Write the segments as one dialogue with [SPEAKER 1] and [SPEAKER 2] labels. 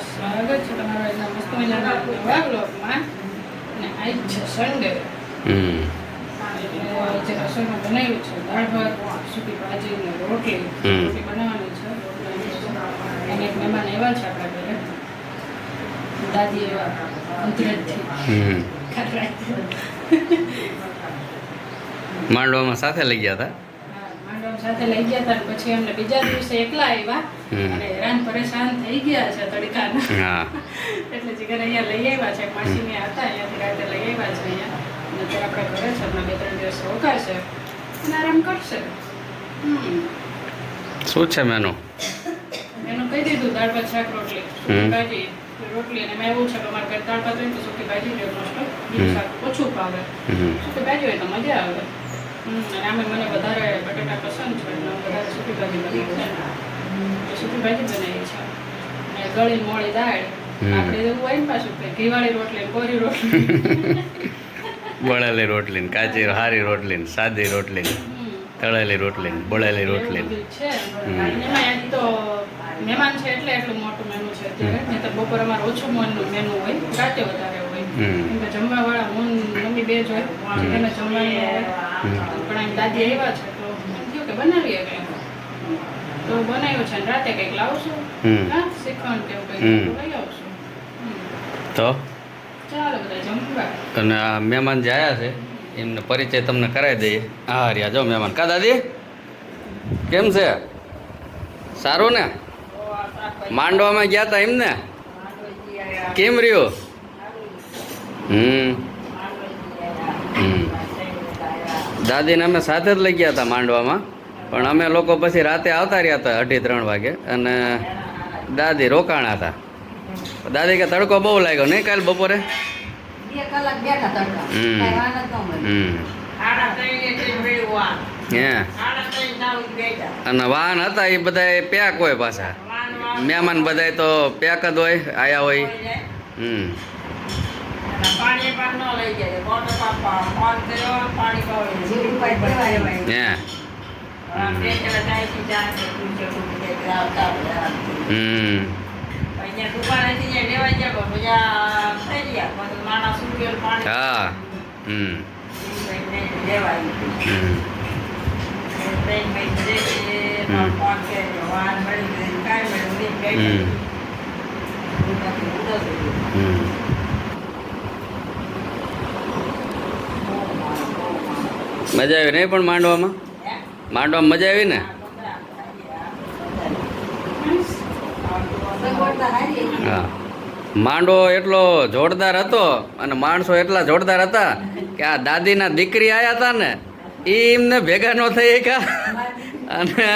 [SPEAKER 1] સ્વાગત છે તમારો આજના મસ્ત મજાના નવા બ્લોગમાં અને આજ છે સન્ડે જે રસોઈમાં બનાવ્યું છે દાળ ભાત સૂકી ભાજી ને રોટલી. રોટલી બનાવવાની છે. અને એક મહેમાન એવા છે આપણા ઘરે. દાદી એવા ગુજરાતથી.
[SPEAKER 2] માંડવામાં સાથે લઈ ગયા હતા?
[SPEAKER 1] સાથે લઈ ગયા હતા પછી અમને બીજા દિવસે એકલા આવ્યા અને હેરાન પરેશાન થઈ ગયા છે તડકાના. એટલે જીગર અહીંયા લઈ આવ્યા છે માસીને હતા અહીંયાથી રાતે લઈ આવ્યા છે અહીંયા. અને અત્યારે આપણે ઘરે છે હમણાં બે ત્રણ દિવસ રોકાશે. અને આરામ કરશે.
[SPEAKER 2] શું છે મેનુ?
[SPEAKER 1] એનું કહી દીધું દાળ ભાત શાક રોટલી. ભાજી રોટલી અને એવું છે કે અમારે ઘરે દાળ ભાત હોય તો સુખી ભાજી જ મોસ્ટ શાક ઓછું ભાવે.
[SPEAKER 2] સુખી
[SPEAKER 1] સૂકી ભાજી હોય તો મજા આવે. અને આમે મને વધારે બટેટા વધારે સૂકી ભાજી બનાવું છું તો સૂકી ભાજી બનાવી છે. અને ગળી મોળી દાળ. આપણે એવું હોય ને પાછું કે ઘીવાળી રોટલી કોરી રોટલી.
[SPEAKER 2] બળેલી રોટલી કાચી હારી રોટલી સાદી રોટલી તળેલી રોટલી ને બળેલી રોટલી
[SPEAKER 1] છે. એમાં તો મહેમાન છે એટલે એટલું મોટું મેનુ છે અત્યારે. નહીં તો બપોર અમારે ઓછું મનનું મેનુ હોય. રાતે વધારે હોય.
[SPEAKER 2] હમ.
[SPEAKER 1] કેમ કે જમવા વાળા હું મમ્મી બે જ હોય. એને જમવાનું હોય. પણ એમ દાદી આવ્યા છે તો એમ થયું કે બનાવીએ કંઈક તો બનાવ્યું છે અને રાતે કંઈક લાવશું.
[SPEAKER 2] હમ.
[SPEAKER 1] હા શ્રીખંડ કે
[SPEAKER 2] હમ.
[SPEAKER 1] કંઈક તો લઈ આવશું.
[SPEAKER 2] તો?
[SPEAKER 1] ચાલો બધા જમવા.
[SPEAKER 2] અને આ મહેમાન જે આવ્યા છે એમને પરિચય તમને કરાવી દઈએ. હા રહ્યા જો મહેમાન. કા દાદી? કેમ છે? સારું ને? માંડવામાં ગયા હતા એમને? કેમ રહ્યું? હમ. દાદીને અમે સાથે જ લઈ ગયા હતા માંડવામાં. પણ અમે લોકો પછી રાતે આવતા રહ્યા હતા અઢી ત્રણ વાગે અને દાદી રોકાણા હતા. દાદી કે તડકો બહુ લાગ્યો નહીં કાલ બપોરે. અને વાહન હતા એ બધા પેક હોય પાછા. મહેમાન બધા તો પેક જ હોય આયા હોય. હમ.
[SPEAKER 3] પાણી
[SPEAKER 2] હમ હા હમ. હમ મજા આવી નહીં પણ માંડવામાં માંડવામાં મજા આવી ને? હા. માંડવો એટલો જોરદાર હતો અને માણસો એટલા જોરદાર હતા કે આ દાદીના દીકરી આવ્યા હતા ને એ એમને ભેગા ન થઈ કા અને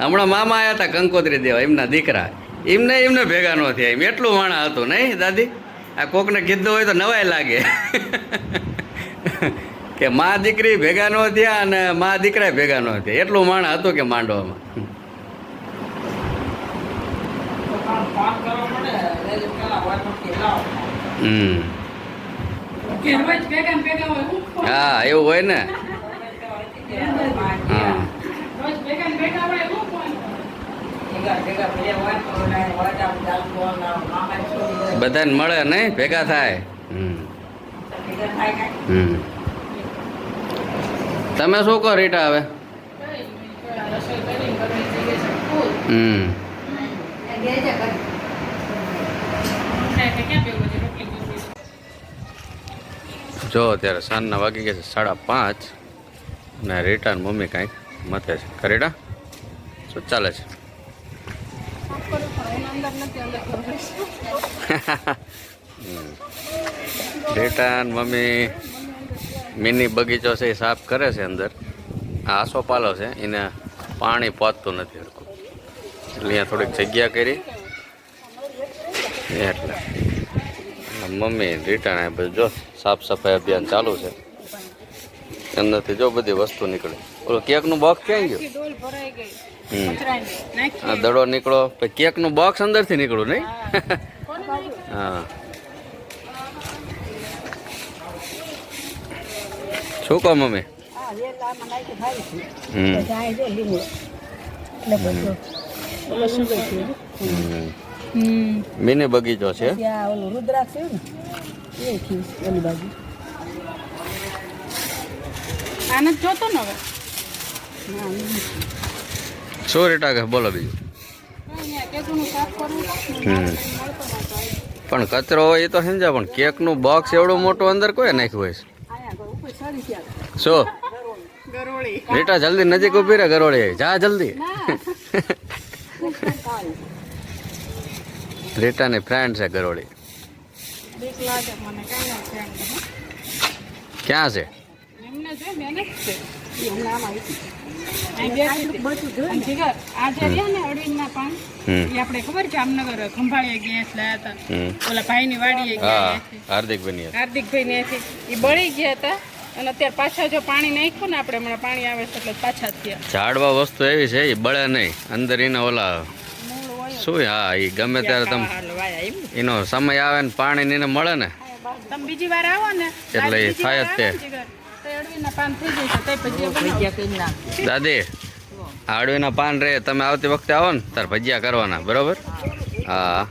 [SPEAKER 2] હમણાં મામા આવ્યા હતા કંકોત્રી દેવા, એમના દીકરા. એમને એમને ભેગા ન થયા. એમ એટલું માણા હતું નહીં દાદી? આ કોકને કીધું હોય તો નવાય લાગે. કે મા દીકરી ભેગા ન થયા અને મા દીકરા ભેગા ન થયા. એટલું માણ હતું કે માંડવામાં.
[SPEAKER 1] હું,
[SPEAKER 2] એવું હોય ને? હા. બધાને મળે નહીં? ભેગા થાય. હમ? હમ. તમે શું કહો રીટા
[SPEAKER 1] ફૂલ.
[SPEAKER 2] હમ. જો, અત્યારે સાંજના વાગી ગયા છે સાડા પાંચ અને રીટા મમ્મી કાંઈક મતે છે કરેડા શું ચાલે છે હમ. મમ્મી મિની બગીચો છે એ સાફ કરે છે અંદર. આ આસોપાલો છે એને પાણી પહોંચતું નથી હરખું. એટલે અહીંયા થોડીક જગ્યા કરી. એટલે મમ્મી રિટર્ન આ બધું જો સાફ સફાઈ અભિયાન ચાલુ છે. અંદરથી જો બધી વસ્તુ નીકળે. ઓલો કેકનું બોક્સ ક્યાં ગયું? આ દડો નીકળો. પછી કેકનું બોક્સ અંદરથી નીકળ્યું નહીં? હા શું કહો મમ્મી
[SPEAKER 3] હા, વેલામાં નાખી ખાઈ છે.
[SPEAKER 2] હમ
[SPEAKER 3] જાય છે લીમડો. એટલે બધું ઓલો સુગર છે.
[SPEAKER 2] હમ.
[SPEAKER 1] હમ
[SPEAKER 2] મિની બગીચો છે
[SPEAKER 3] ત્યાં ઓલું રુદ્રાક્ષ છે ને એ થયું ઓલી બાજુ
[SPEAKER 1] આને જ કહો મમ્મી? હવે
[SPEAKER 3] બગીચો છે?
[SPEAKER 2] શું રેટા કે? બોલો બીજું. પણ કચરો હોય એ તો સમજા પણ કેકનું બોક્સ એવડું મોટું અંદર કોઈ નાખ્યું હોય છે
[SPEAKER 3] આયા આગળ ઉપર ચડી ગયા
[SPEAKER 2] શું? બેટા જલ્દી નજીક ઊભી રહે ગરોળી. જા જલ્દી. રીટાની ફ્રેન્ડ છે ગરોળી. ક્યાં છે?
[SPEAKER 1] હાર્દિક ને ત્યાંથી.
[SPEAKER 2] હાર્દિક
[SPEAKER 1] ભાઈ ને બળી ગયા હતા. અને અત્યારે પાછા જો પાણી નાખ્યું ને આપણે હમણાં પાણી આવે છે એટલે પાછા થયા
[SPEAKER 2] ઝાડવા વસ્તુ એવી છે એ બળે નહીં. અંદર એના ઓલા શું હા એ ગમે ત્યારે તમે. એનો સમય આવે ને પાણી એને મળે ને.
[SPEAKER 1] તમે બીજી વાર આવો ને.
[SPEAKER 2] એટલે એ થાય જ તે. દાદી આડવીના પાન રે તમે આવતી વખતે આવો ને તાર ભજીયા કરવાના બરોબર? હા.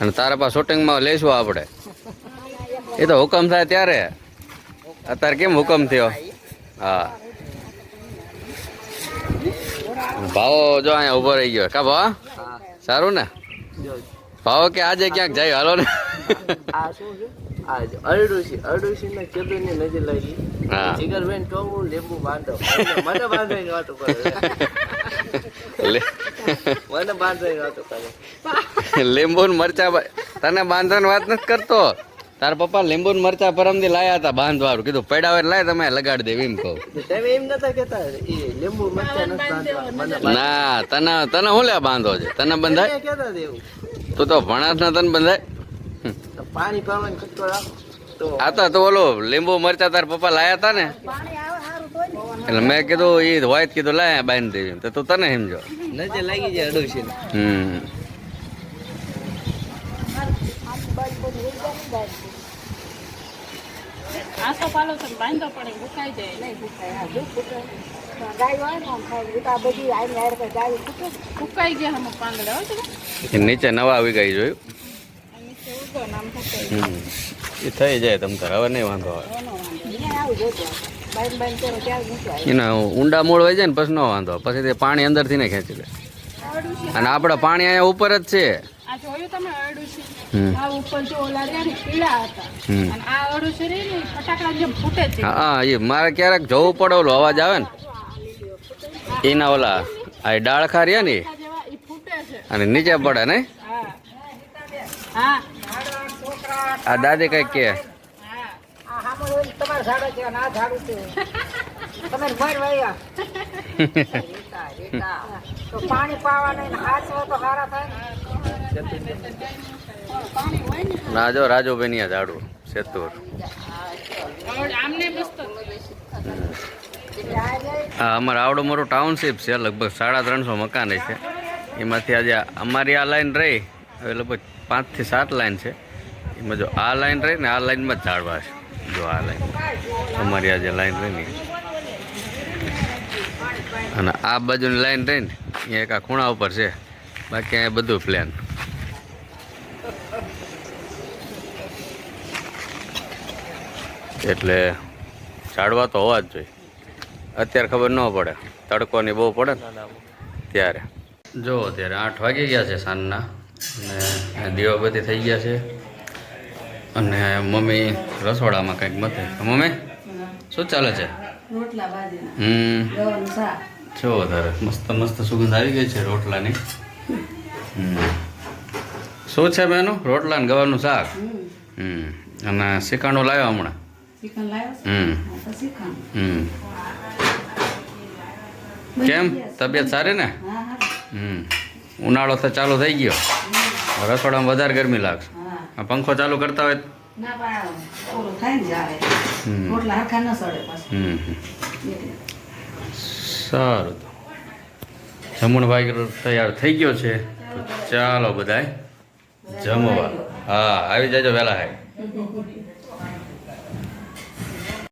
[SPEAKER 2] અને તારા પાસે શૂટિંગમાં લઈશું આપણે. એ તો હુકમ થાય ત્યારે. અત્યારે કેમ હુકમ થયો? હા. ભાવો જો અહીંયા ઊભો રહી ગયો. કા ભાવ? સારું ને? ભાવો કે આજે ક્યાંક જાય? હાલો ને.
[SPEAKER 4] લીંબુ
[SPEAKER 2] મરચા તને બાંધવાની વાત નથી કરતો? તાર પપ્પા લીંબુ મરચા પરમથી લાયા હતા બાંધવાનું. કીધું પેડાવે લાય તમે લગાડી દેવી એમ કહું.
[SPEAKER 4] તમે એમ નતા કેતા લીંબુ મરચા
[SPEAKER 2] ના તને તને શું લે બાંધો છે? તને બંધાય? તું તો ભણાસ ના તને બંધાય?
[SPEAKER 4] પાણી પાવાનું ખટકો રાખો. તો
[SPEAKER 2] આ તો તો ઓલો લીંબુ મરચા તાર પપ્પા લાયા હતા ને? એટલે મેં કીધું એ હોય કીધું લાયા બાંધી દેવી તો તું તને સમજો.
[SPEAKER 4] નજર લાગી જાય ને
[SPEAKER 2] હમ.
[SPEAKER 1] આસો પાલો તો બાંધો પડે ભૂકાઈ જાય
[SPEAKER 3] નહીં ભૂકાય. હા, જો ફૂટે.
[SPEAKER 2] નીચે નવા આવી ગઈ જોયું? એ થઈ જાય તમ તાર હવે નહીં વાંધો આવે.
[SPEAKER 3] એના
[SPEAKER 2] ઊંડા મૂળ હોય જાય ને પછી ન વાંધો પછી તે પાણી અંદરથી ને ખેંચી લે. અને આપણે પાણી અહીંયા ઉપર જ છે.
[SPEAKER 1] આ જોયું તમે અરડુસી આ ઉપર જો ઓલા રહ્યા ને પીળા હતા. અને આ અરડુસી રહી ને ફટાકડા જેમ ફૂટે છે.
[SPEAKER 2] હા એ મારે ક્યારેક જોવું પડે ઓલો અવાજ આવે ને. એના ઓલા આ ડાળખા રહ્યા ને અને નીચે પડે ને?
[SPEAKER 1] હા. હા.
[SPEAKER 2] આ દાદી કઈ કે.
[SPEAKER 3] તમે. તો પાણી પાવાના ને હાચવો તો સારા થાય ને.
[SPEAKER 1] પાણી હોય ને
[SPEAKER 2] ના જો રાજુભાઈ આ ઝાડું સેતુર હા અમારે આવડો મોટું ટાઉનશીપ છે લગભગ સાડા ત્રણસો મકાન છે. એમાંથી આજે અમારી આ લાઈન રહી હવે લગભગ પાંચથી સાત લાઈન છે. એમાં જો આ લાઈન રહી ને આ લાઈનમાં જ ઝાડવા છે. જો આ લાઈન અમારી આજે લાઈન રહી ને અને આ બાજુની લાઈન રહી ને અહીંયા એક આ ખૂણા ઉપર છે. બાકી અહીંયા બધું પ્લેન એટલે ઝાડવા તો હોવા જ જોઈએ. અત્યારે ખબર ન પડે. તડકોની બહુ પડે ને. ત્યારે. જો અત્યારે આઠ વાગી ગયા છે સાંજના. અને દીવા બધી થઈ ગયા છે. અને મમ્મી રસોડામાં કંઈક મતે. મમ્મી શું ચાલે છે?
[SPEAKER 3] રોટલા
[SPEAKER 2] હમ. જો વધારે. મસ્ત મસ્ત સુગંધ આવી ગઈ છે રોટલાની. શું છે બેનું? રોટલા ને ગવાનું શાક? હમ. અને શિકાણું લાવ્યો હમણાં? હમ. હમ. કેમ? તબિયત સારી ને? હમ. ઉનાળો તો ચાલુ થઈ ગયો. રસોડામાં વધારે ગરમી લાગશે. આ પંખો ચાલુ કરતા હોય
[SPEAKER 3] ના પાડો થાય ને જ્યારે.
[SPEAKER 2] હમ.
[SPEAKER 3] રોટલા હરખા ન સડે પાછું.
[SPEAKER 2] હમ. સારું તો. જમણ ભાઈ તૈયાર થઈ ગયો છે. તો ચાલો બધાય જમવા. હા, આવી જજો વહેલા હાય.